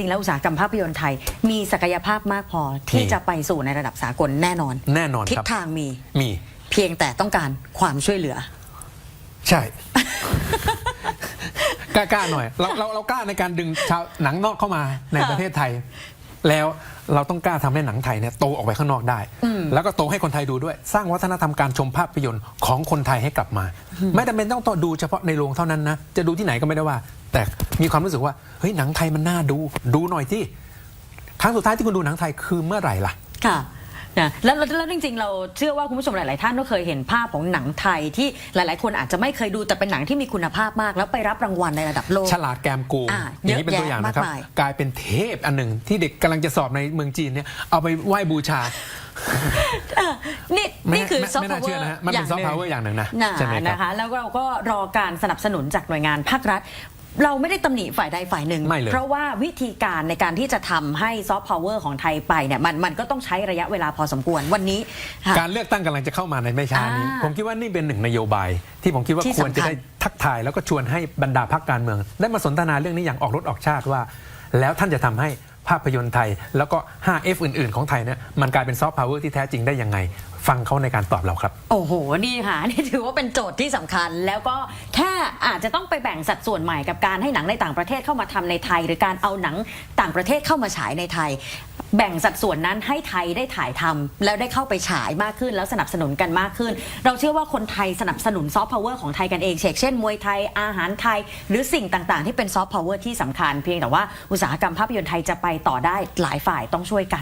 ริง ๆ แล้วอุตสาหกรรมภาพยนตร์ไทย มีศักยภาพมากพอที่มี จะไปสู่ในระดับสากลแน่นอนแน่นอนทิศครับ ทางมี มี เพียงแต่ต้องการความช่วยเหลือ ใช่ กล้ากล้าหน่อย เราเราเรากล้าในการดึงชาวหนังนอกเข้ามาในค่ะประเทศไทย แล้วเราต้องกล้าทำให้หนังไทยเนี่ยโตออกไปข้างนอกได้ แล้วก็โตให้คนไทยดูด้วย สร้างวัฒนธรรมการชมภาพยนตร์ของคนไทยให้กลับมา ไม่จำเป็นต้องต่อดูเฉพาะในโรงเท่านั้นนะ จะดูที่ไหนก็ไม่ได้ว่า แต่มีความรู้สึกว่าเฮ้ยหนังไทยมันน่าดู ดูหน่อยที่ครั้งสุดท้ายที่คุณดูหนังไทยคือเมื่อไหร่ล่ะค่ะ นะแล้วแล้วแล้วจริงๆ เราเชื่อว่าคุณผู้ชมหลาย ๆ ท่านก็เคยเห็นภาพของหนังไทยที่หลายๆ คนอาจจะไม่เคยดูแต่เป็นหนังที่มีคุณภาพมาก แล้วไปรับรางวัลในระดับโลก ฉลาดแกมโกงอ่าอย่างนี้เป็นตัวอย่างนะครับ เยอะแยะมากมาย กลายเป็นเทพอันหนึ่งที่เด็กกำลังจะสอบในเมืองจีนเนี่ยเอาไปไหว้บูชาเออนี่ไม่นี่คือไม่ซอฟไม่ต์น่าพาวเวเชื่ออร์นะฮะ มันเป็น soft power อย่างหนึ่งนะนะ ใช่ไหมครับ นะคะ แล้วเราก็รอการสนับสนุนจากหน่วยงานภาครัฐ เราไม่ได้ตำหนิฝ่ายใดฝ่ายหนึ่ง ไม่เลยเพราะว่าวิธีการในการที่จะทำให้ซอฟต์พาวเวอร์ของไทยไปเนี่ยมันมันก็ต้องใช้ระยะเวลาพอสมควรวันนี้ค่ะ การเลือกตั้งกำลังจะเข้ามาในไม่ช้านี้ อ่าผมคิดว่านี่เป็นหนึ่งนโยบาย ที่ผมคิดว่าที่ควรจะสำคัญได้ทักทายแล้วก็ชวนให้บรรดาพรรคการเมือง ได้มาสนทนาเรื่องนี้อย่างออกรถออกชาติว่า แล้วท่านจะทำให้ ภาพยนตร์ไทย แล้วก็ 5F อื่น ๆ ของไทยเนี่ยมันกลายเป็นซอฟต์พาวเวอร์ที่แท้จริงได้ยังไง ฟังเขาในการตอบเราครับ โอ้โห นี่ค่ะ นี่ถือว่าเป็นโจทย์ที่สำคัญ แล้วก็แค่อาจจะต้องไปแบ่งสัดส่วนใหม่กับการให้หนังในต่างประเทศเข้ามาทำในไทย หรือการเอาหนังต่างประเทศเข้ามาฉายในไทย แบ่งสัดส่วนนั้นให้ไทยได้ถ่ายทำแล้วได้เข้าไปฉายมากขึ้นแล้วสนับสนุนกันมากขึ้น เราเชื่อว่าคนไทยสนับสนุนซอฟต์พาวเวอร์ของไทยกันเองเช่นเช่นมวยไทยอาหารไทย หรือสิ่งต่างๆ ที่เป็นซอฟต์พาวเวอร์ที่สำคัญเพียงแต่ว่าอุตสาหกรรมภาพยนตร์ไทยจะไปต่อได้หลายฝ่ายต้องช่วยกัน